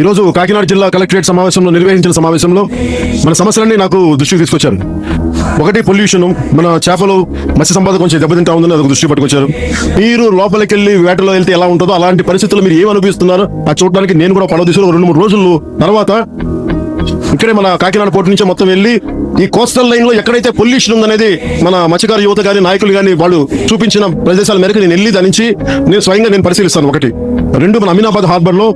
ఈరోజు కాకినాడ జిల్లా కలెక్టరేట్ సమావేశంలో నిర్వహించిన సమావేశంలో మన సమస్యలన్నీ నాకు దృష్టికి తీసుకొచ్చారు. ఒకటి పొల్యూషన్ మన చేపలు మత్స్య సంపద కొంచెం దెబ్బతింటా ఉందని అది దృష్టి పట్టుకొచ్చారు. మీరు లోపలికి వెళ్ళి వేటలో వెళ్తే ఎలా ఉంటుందో అలాంటి పరిస్థితులు మీరు ఏం అనుభవిస్తున్నారో అది చూడడానికి నేను కూడా పడవ తీసుకుని రెండు మూడు రోజులు తర్వాత ఇక్కడే మన కాకినాడ పోర్టు నుంచి మొత్తం వెళ్ళి ఈ కోస్టల్ లైన్లో ఎక్కడైతే పొల్యూషన్ ఉందనేది మన మత్స్యకార యువత గాని నాయకులు గాని వాళ్ళు చూపించిన ప్రదేశాల మేరకు నేను వెళ్ళి దానించి నేను స్వయంగా నేను పరిశీలిస్తాను ఒకటి. రెండు మన అమీనాబాద్ హార్బర్లో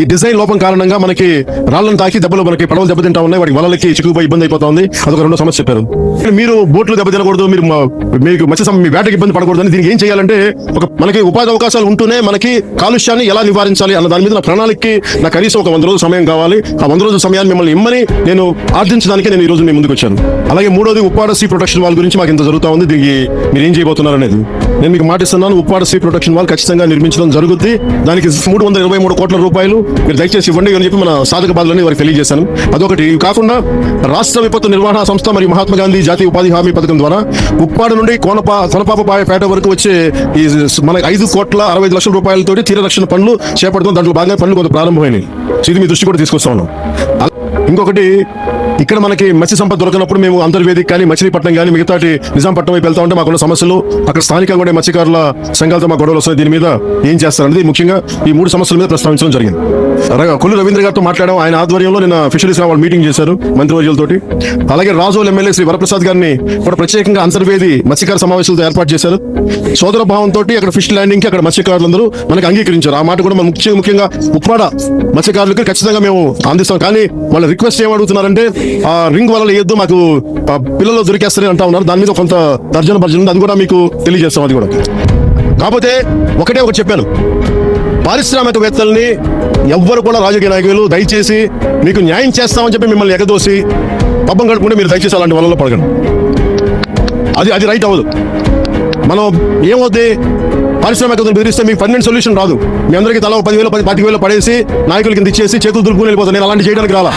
ఈ డిజైన్ లోపం కారణంగా మనకి రాళ్ళను తాకి దెబ్బలు మనకి పడవలు దెబ్బతింటా ఉన్నాయి. వాటికి వలలకి చిక్కుపోయి ఇబ్బంది అయిపోతా ఉంది అదొక రెండో సమస్య చెప్పారు. మీరు బోట్లు దెబ్బతినకూడదు మీరు మీకు మత్స్య మీ వేటకి ఇబ్బంది పడకూడదు అని దీనికి ఏం చేయాలంటే ఒక మనకి ఉపాధి అవకాశాలు ఉంటూనే మనకి కాలుష్యాన్ని ఎలా నివారించాలి అన్న దాని మీద నా ప్రణాళికకి నా కనీసం ఒక వంద రోజుల సమయం కావాలి. ఆ వంద రోజుల సమయాన్ని మిమ్మల్ని ఇమ్మని నేను ఆర్జించడానికి నేను ఈ రోజు మీ ముందుకు వచ్చాను అలాగే మూడోది ఉప్పాడ సీ ప్రొటెక్షన్ వాల్ గురించి మాకు ఇంత జరుగుతా ఉంది. దీనికి మీరు ఏం చేయబోతున్నారు అనేది నేను మీకు మాటిస్తున్నాను ఉప్పాడ సీ ప్రొటెక్షన్ వాల్ ఖచ్చితంగా నిర్మించడం జరుగుద్ది. దానికి మూడు వందల ఇరవై మూడు కోట్ల రూపాయలు మీరు దయచేసి ఇవ్వండి అని చెప్పి మన సాధక బాధలని వారికి తెలియజేశాను. అదొకటి. ఇవి కాకుండా రాష్ట్ర విపత్తు నిర్వహణ సంస్థ మరియు మహాత్మా గాంధీ జాతీయ ఉపాధి హామీ పథకం ద్వారా ఉప్పాడ నుండి కోనపా కొనపాప పేట వరకు వచ్చే ఈ మన ఐదు కోట్ల అరవై లక్షల రూపాయలతోటి తీర రక్షణ పనులు చేపడుతుంది దాంట్లో భాగంగా పనులు కొంత ప్రారంభమైనవి ఇది మీ దృష్టి కూడా తీసుకొస్తా ఉన్నాం. ఇంకొకటి ఇక్కడ మనకి మత్స్య సంపద దొరకనప్పుడు మేము అంతర్వేదిక కానీ మచిలీపట్నం కానీ మిగతాటి నిజాంపట్నం వైపు వెళ్తా ఉంటే మాకున్న సమస్యలు అక్కడ స్థానికంగా ఉండే మత్స్యకారుల సంఘాలతో మా గొడవలు వస్తాయి. దీని మీద ఏం చేస్తారనేది ముఖ్యంగా ఈ మూడు సమస్యల మీద ప్రస్తావించడం జరిగింది. కొల్లు రవీంద్ర గారితో మాట్లాడడం ఆయన ఆధ్వర్యంలో నిన్న ఫిషరీస్ వాళ్ళు మీటింగ్ చేశారు మంత్రివర్యులతోటి అలాగే రాజోల్ ఎమ్మెల్యే శ్రీ వరప్రసాద్ గారిని కూడా ప్రత్యేకంగా అంతర్వేది మత్స్యకార సమావేశాలతో ఏర్పాటు చేశారు. సోదర భావంతో అక్కడ ఫిష్ ల్యాండింగ్కి అక్కడ మత్స్యకారులందరూ మనకి అంగీకరించారు. ఆ మాట కూడా మనం ముఖ్య ముఖ్యంగా ఉప్పాడ మత్స్యకారులకు ఖచ్చితంగా మేము అందిస్తాం. కానీ వాళ్ళ రిక్వెస్ట్ ఏమడుగుతున్నారంటే ఆ రింగ్ వల్ల వేయొద్దు మాకు పిల్లలు దొరికేస్తారని అంటా ఉన్నారు. దాని మీద కొంత తర్జన భర్జన ఉంది. అది కూడా మీకు తెలియజేస్తాం. అది కూడా. కాకపోతే ఒకటే ఒకటి చెప్పాను. పారిశ్రామికవేత్తల్ని ఎవ్వరు కూడా రాజకీయ నాయకులు దయచేసి మీకు న్యాయం చేస్తామని చెప్పి మిమ్మల్ని ఎగదోసి పబ్బం కడుపుకుంటే మీరు దయచేసి అలాంటి వలలో పడగండి అది అది రైట్ అవ్వదు. మనం ఏమవుద్ది? పారిశ్రామికతను బెదిరిస్తే మీకు పర్మనెంట్ సొల్యూషన్ రాదు. మీ అందరికీ తల పదివేలు పది పాతిక వేలు పడేసి నాయకులకి కింద ఇచ్చేసి చేతులు దులుపుకుని వెళ్ళిపోతాను నేను అలాంటి చేయడానికి రాలా?